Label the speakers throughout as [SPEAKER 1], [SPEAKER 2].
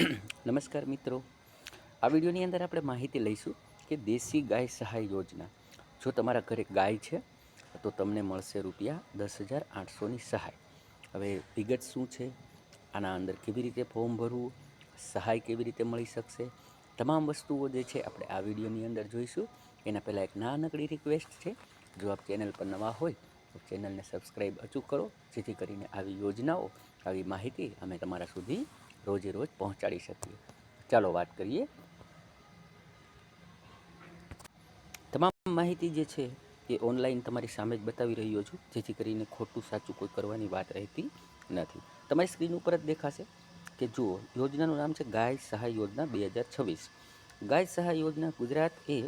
[SPEAKER 1] નમસ્કાર મિત્રો. આ વિડીયોની અંદર આપણે માહિતી લઈશું કે દેશી ગાય સહાય યોજના. જો તમારા ઘરે ગાય છે, તો તમને મળશે રૂપિયા દસ હજાર આઠસોની સહાય. હવે વિગત શું છે? આના અંદર કેવી રીતે ફોર્મ ભરવું? સહાય કેવી રીતે મળી શકશે? તમામ વસ્તુઓ જે છે આપણે આ વિડીયોની અંદર જોઈશું. એના પહેલાં એક નાનકડી રિક્વેસ્ટ છે. જો આપ ચેનલ પર નવા હોય, તો ચેનલને સબસ્ક્રાઈબ અચૂક કરો. જેથી કરીને આવી યોજનાઓ, આવી માહિતી અમે તમારા સુધી રોજે રોજ પહોંચાડી શકીએ. ચાલો વાત કરીએ. તમામ માહિતી જે છે એ ઓનલાઈન તમારી સામે જ બતાવી રહ્યો છું. જેથી કરીને ખોટું સાચું કોઈ કરવાની વાત રહેતી નથી. તમારી સ્ક્રીન ઉપર જ દેખાશે કે જુઓ, યોજનાનું નામ છે ગાય સહાય યોજના બે હજાર છવ્વીસ. ગાય સહાય યોજના ગુજરાત એ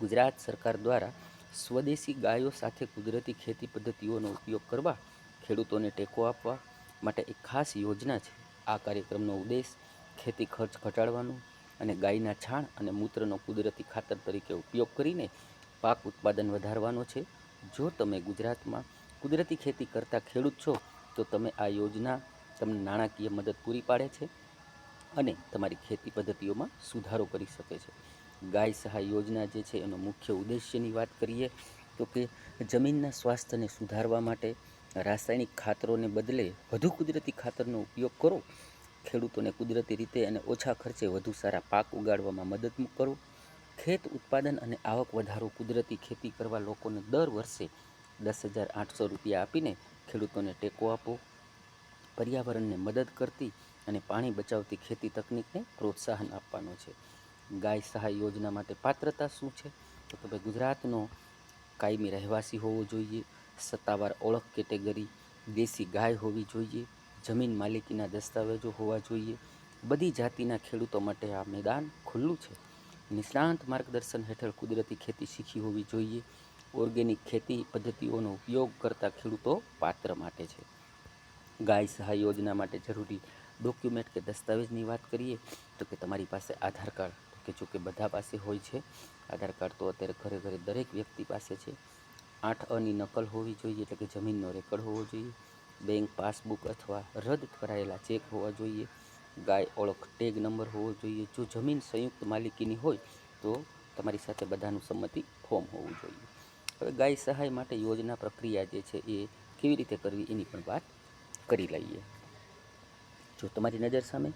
[SPEAKER 1] ગુજરાત સરકાર દ્વારા સ્વદેશી ગાયો સાથે કુદરતી ખેતી પદ્ધતિઓનો ઉપયોગ કરવા, ખેડૂતોને ટેકો આપવા માટે એક ખાસ યોજના છે. આ કાર્યક્રમનો ઉદ્દેશ ખેતી ખર્ચ ઘટાડવાનો અને ગાયના છાણ અને મૂત્રનો કુદરતી ખાતર તરીકે ઉપયોગ કરીને પાક ઉત્પાદન વધારવાનો છે. જો તમે ગુજરાતમાં કુદરતી ખેતી કરતા ખેડૂત છો, તો તમે આ યોજના તમને નાણાકીય મદદ પૂરી પાડે છે અને તમારી ખેતી પદ્ધતિઓમાં સુધારો કરી શકે છે. ગાય સહાય યોજના જે છે, એનો મુખ્ય ઉદ્દેશ્યની વાત કરીએ તો કે જમીનના સ્વાસ્થ્યને સુધારવા માટે રાસાયણિક ખાતરોને બદલે વધુ કુદરતી ખાતરનો ઉપયોગ કરો. ખેડૂતોને કુદરતી રીતે અને ઓછા ખર્ચે વધુ સારા પાક ઉગાડવામાં મદદ કરો. ખેત ઉત્પાદન અને આવક વધારો કુદરતી ખેતી કરવા લોકોને દર વર્ષે દસ હજાર આઠસો રૂપિયા આપીને ખેડૂતોને ટેકો આપો. પર્યાવરણને મદદ કરતી અને પાણી બચાવતી ખેતી તકનિકને પ્રોત્સાહન આપવાનો છે. ગાય સહાય યોજના માટે પાત્રતા શું છે? તો તમે ગુજરાતનો કાયમી રહેવાસી હોવો જોઈએ. સત્તાવાર ઓળખ કેટેગરી દેશી ગાય હોવી જોઈએ, જમીન માલિકીના દસ્તાવેજો હોવા જોઈએ. બધી જાતિના ખેડૂતો માટે આ મેદાન ખુલ્લું છે. નિષ્ણાંત માર્ગદર્શન હેઠળ કુદરતી ખેતી શીખી હોવી જોઈએ. ઓર્ગેનિક ખેતી પદ્ધતિઓનો ઉપયોગ કરતા ખેડૂતો પાત્ર માટે છે. ગાય સહાય યોજના માટે જરૂરી ડોક્યુમેન્ટ કે દસ્તાવેજની વાત કરીએ, તો કે તમારી પાસે આધાર કાર્ડ કે જો કે બધા પાસે હોય છે. આધાર કાર્ડ તો અત્યારે ઘરે ઘરે દરેક વ્યક્તિ પાસે છે. આઠ અની નકલ હોવી જોઈએ, એટલે કે જમીનનો રેકર્ડ હોવો જોઈએ. બેંક પાસબુક અથવા રદ કરાયેલા ચેક હોવા જોઈએ. ગાય ઓળખ ટેગ નંબર હોવો જોઈએ. જો જમીન સંયુક્ત માલિકીની હોય, તો તમારી સાથે બધાનું સંમતિ ફોર્મ હોવું જોઈએ. હવે ગાય સહાય માટે યોજના પ્રક્રિયા જે છે, એ કેવી રીતે કરવી એની પણ વાત કરી લઈએ. જો તમારી નજર સામે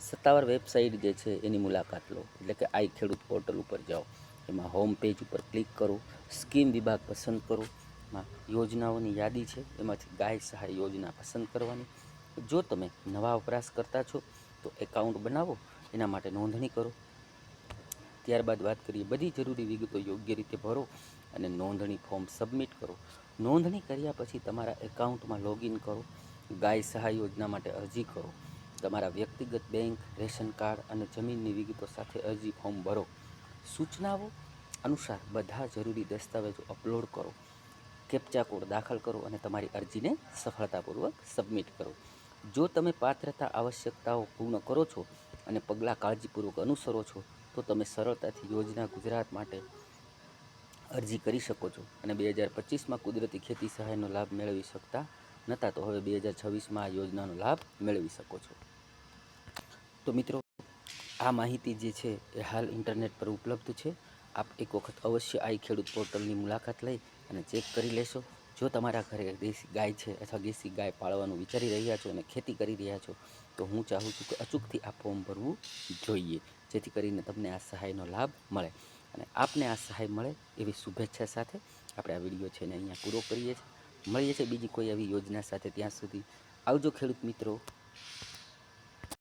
[SPEAKER 1] સત્તાવાર વેબસાઇટ જે છે, એની મુલાકાત લો. એટલે કે આઈ ખેડૂત પોર્ટલ ઉપર જાઓ. એમાં હોમ પેજ ઉપર ક્લિક કરો સ્કીમ વિભાગ પસંદ કરો. એમાં યોજનાઓની યાદી છે, એમાંથી ગાય સહાય યોજના પસંદ કરવાની. જો તમે નવા વપરાશકર્તા છો, તો એકાઉન્ટ બનાવો, એના માટે નોંધણી કરો. ત્યારબાદ વાત કરીએ બધી જરૂરી વિગતો યોગ્ય રીતે ભરો અને નોંધણી ફોર્મ સબમિટ કરો. નોંધણી કર્યા પછી તમારા એકાઉન્ટમાં લોગિન કરો. ગાય સહાય યોજના માટે અરજી કરો. તમારા વ્યક્તિગત બેંક રેશન કાર્ડ અને જમીનની વિગતો સાથે અરજી ફોર્મ ભરો. સૂચનાઓ અનુસાર બધા જરૂરી દસ્તાવેજો અપલોડ કરો, કેપ્ચા કોડ દાખલ કરો અને તમારી અરજીને સફળતાપૂર્વક સબમિટ કરો. જો તમે પાત્રતા આવશ્યકતાઓ પૂર્ણ કરો છો અને પગલાં કાળજીપૂર્વક અનુસરો છો, તો તમે સરળતાથી યોજના ગુજરાત માટે અરજી કરી શકો છો અને બે હજાર પચીસમાં કુદરતી ખેતી સહાયનો લાભ મેળવી શકતા નહોતા તો હવે બે હજાર છવ્વીસમાં આ યોજનાનો લાભ મેળવી શકો છો. તો મિત્રો આ માહિતી જે છે એ હાલ ઇન્ટરનેટ પર ઉપલબ્ધ છે. આપ એક વખત અવશ્ય આઈ ખેડૂત પોર્ટલની મુલાકાત લઈ અને ચેક કરી લેશો. જો તમારા ઘરે દેશી ગાય છે અથવા દેશી ગાય પાળવાનું વિચારી રહ્યા છો અને ખેતી કરી રહ્યા છો, તો હું ચાહું છું કે અચૂકથી આ ફોર્મ ભરવું જોઈએ, જેથી કરીને તમને આ સહાયનો લાભ મળે. અને આપને આ સહાય મળે એવી શુભેચ્છા સાથે આપણે આ વીડિયો છે ને અહીંયા પૂરો કરીએ છીએ. મળીએ છીએ બીજી કોઈ આવી યોજના સાથે. ત્યાં સુધી આવજો ખેડૂત મિત્રો.